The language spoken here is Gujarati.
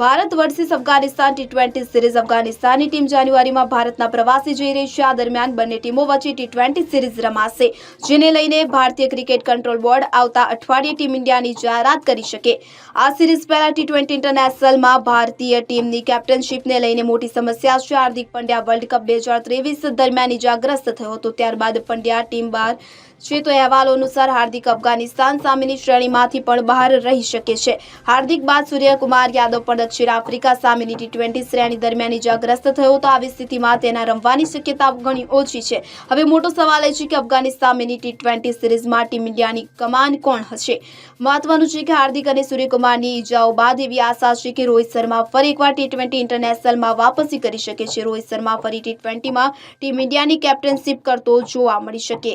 Bharat versus Afghanistan T twenty series અફઘાનિસ્તાનની team જાન્યુઆરીમાં ભારતના પ્રવાસે જઈ રહી છે. આ દરમિયાન બંને ટીમો વચ્ચે ટી ટ્વેન્ટી સિરીઝ રમાશે, જેને લઈને ભારતીય ક્રિકેટ કંટ્રોલ બોર્ડ આવતા અઠવાડિયે ટીમ ઇન્ડિયાની જાહેરાત કરી શકે. આ સિરીઝ પહેલા ટી ટ્વેન્ટી ઇન્ટરનેશનલમાં ભારતીય ટીમની કેપ્ટનશીપને લઈને મોટી સમસ્યા છે. હાર્દિક પંડ્યા વર્લ્ડ કપ બે હજાર ત્રેવીસ દરમિયાન ઇજાગ્રસ્ત થયો હતો. ત્યારબાદ પંડ્યા ટીમ બહાર છે તો અહેવાલો અનુસાર હાર્દિક અફઘાનિસ્તાન સામેની શ્રેણીમાંથી પણ બહાર રહી શકે છે. હાર્દિક બાદ સૂર્યકુમાર યાદવ પણ દક્ષિણ આફ્રિકા સામેની ટી ટ્વેન્ટી શ્રેણી દરમિયાન ઇજાગ્રસ્ત થયો તો આવી સ્થિતિમાં તેના રમવાની શક્યતા ઘણી ઓછી છે. હવે મોટો સવાલ એ છે કે અફઘાનિસ્તાન સામેની ટી ટ્વેન્ટી સિરીઝમાં ટીમ ઇન્ડિયાની કમાન કોણ હશે? મહત્વનું છે કે હાર્દિક અને સૂર્યકુમારની ઇજાઓ બાદ એવી આશા છે કે રોહિત શર્મા ફરી એકવાર ટી ટ્વેન્ટી ઇન્ટરનેશનલમાં વાપસી કરી શકે છે. રોહિત શર્મા ફરી ટી ટ્વેન્ટીમાં ટીમ ઇન્ડિયાની કેપ્ટનશીપ કરતો જોવા મળી શકે.